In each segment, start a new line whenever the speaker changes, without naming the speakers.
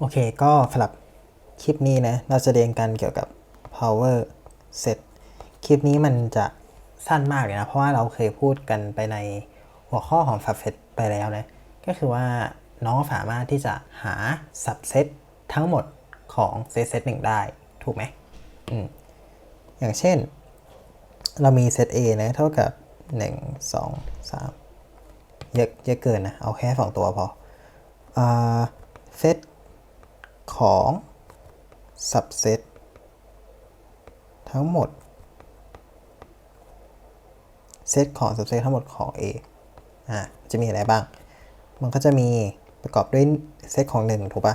โอเคก็สำหรับคลิปนี้นะ เราจะเรียนกันเกี่ยวกับ power set คลิปนี้มันจะสั้นมากเลยนะ เพราะว่าเราเคยพูดกันไปในหัวข้อของ subset ไปแล้วนะ ก็คือว่าน้องสามารถที่จะหา subset ทั้งหมดของเซตเซตหนึ่งได้ ถูกไหมอืมอย่างเช่น เรามีเซต A นะ เท่ากับ 1 2 3 เยอะเยอะเกินนะ เอาแค่ 2 ตัวพออาเซต ของ subset ทั้งหมดเซตของ subset ทั้งหมดของ A อ่าจะมีอะไรบ้าง มันก็จะมีประกอบด้วยเซตของ 1 ถูกปะ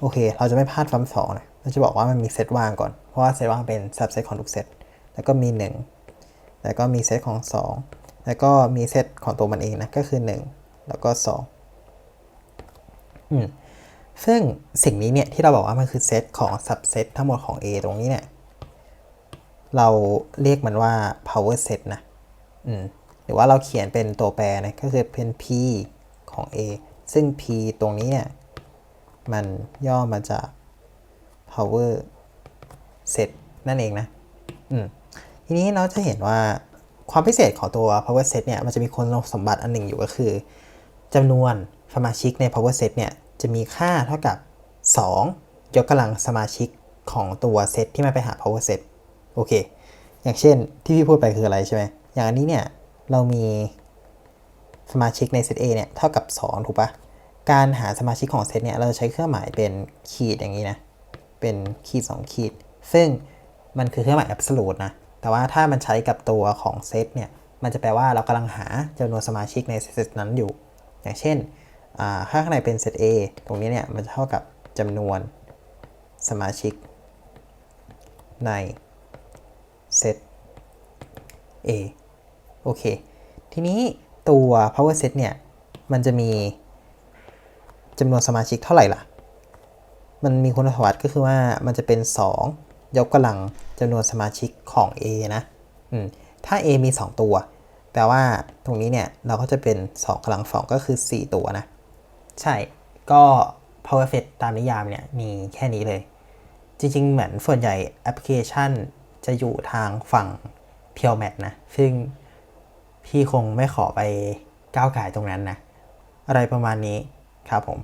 โอเค เราจะไม่พลาดซ้ำสองนะเราจะบอกว่ามันมีเซตว่างก่อน เพราะว่าเซตว่างเป็น subset ของทุกเซต แล้วก็มี 1 แล้วก็มีเซตของ 2 แล้วก็มีเซตของตัวมันเองนะ ก็คือ 1 แล้วก็ 2 อืม ซึ่งสิ่งนี้เนี่ยที่เราบอกว่ามันคือเซตของ subset ทั้งหมดของ A ตรงนี้เนี่ย เราเรียกมันว่า power set นะ อืม หรือว่าเราเขียนเป็นตัวแปรนะ ก็คือเป็น p ของ A ซึ่ง p ตรงนี้เนี่ย มันย่อมาจาก power set นั่นเองนะ อืม ทีนี้เราจะเห็นว่าความพิเศษของตัว power set เนี่ย มันจะมีคุณสมบัติอันหนึ่งอยู่ก็คือจำนวนสมาชิกใน power set เนี่ย จะมีค่าเท่ากับ 2 ยกกำลังสมาชิกของตัวเซตที่มันไปหา power set โอเค อย่างเช่นที่พี่พูดไปคืออะไรใช่ไหม อย่างอันนี้เนี่ย เรามีสมาชิกในเซต A เนี่ย เท่ากับ 2 ถูกปะการหาสมาชิกของเซตเนี่ย เราใช้เครื่องหมายเป็นขีดอย่างนี้นะ เป็นขีด 2 ขีด ซึ่งมันคือเครื่องหมาย absolute นะ แต่ว่าถ้ามันใช้กับตัวของเซตเนี่ย มันจะแปลว่าเรากำลังหาจำนวนสมาชิกในเซตนั้นอยู่ อย่างเช่น ถ้าข้างในเป็นเซต A ตรงนี้เนี่ยมันจะเท่ากับจำนวนสมาชิกในเซต A โอเค ทีนี้ตัว power set เนี่ย มันจะมีจำนวนสมาชิกเท่าไหร่ล่ะ มันมีคุณสมบัติก็คือว่ามันจะเป็น 2 ยกกำลังจำนวนสมาชิกของ A นะ อืม ถ้า A มี 2 ตัว แปลว่าตรงนี้เนี่ย เราก็จะเป็น 2กำลัง2ก็คือ 4 ตัวนะ ใช่ ก็ Power f e t ตามนิยามเนี่ย มีแค่นี้เลย จริง ๆ เหมือนส่วนใหญ่แอปพลิเคชันจะอยู่ทางฝั่ง Pure Math นะ ซึ่งพี่คงไม่ขอไปก้าวไก่ตรงนั้นนะ อะไรประมาณนี้ครับผม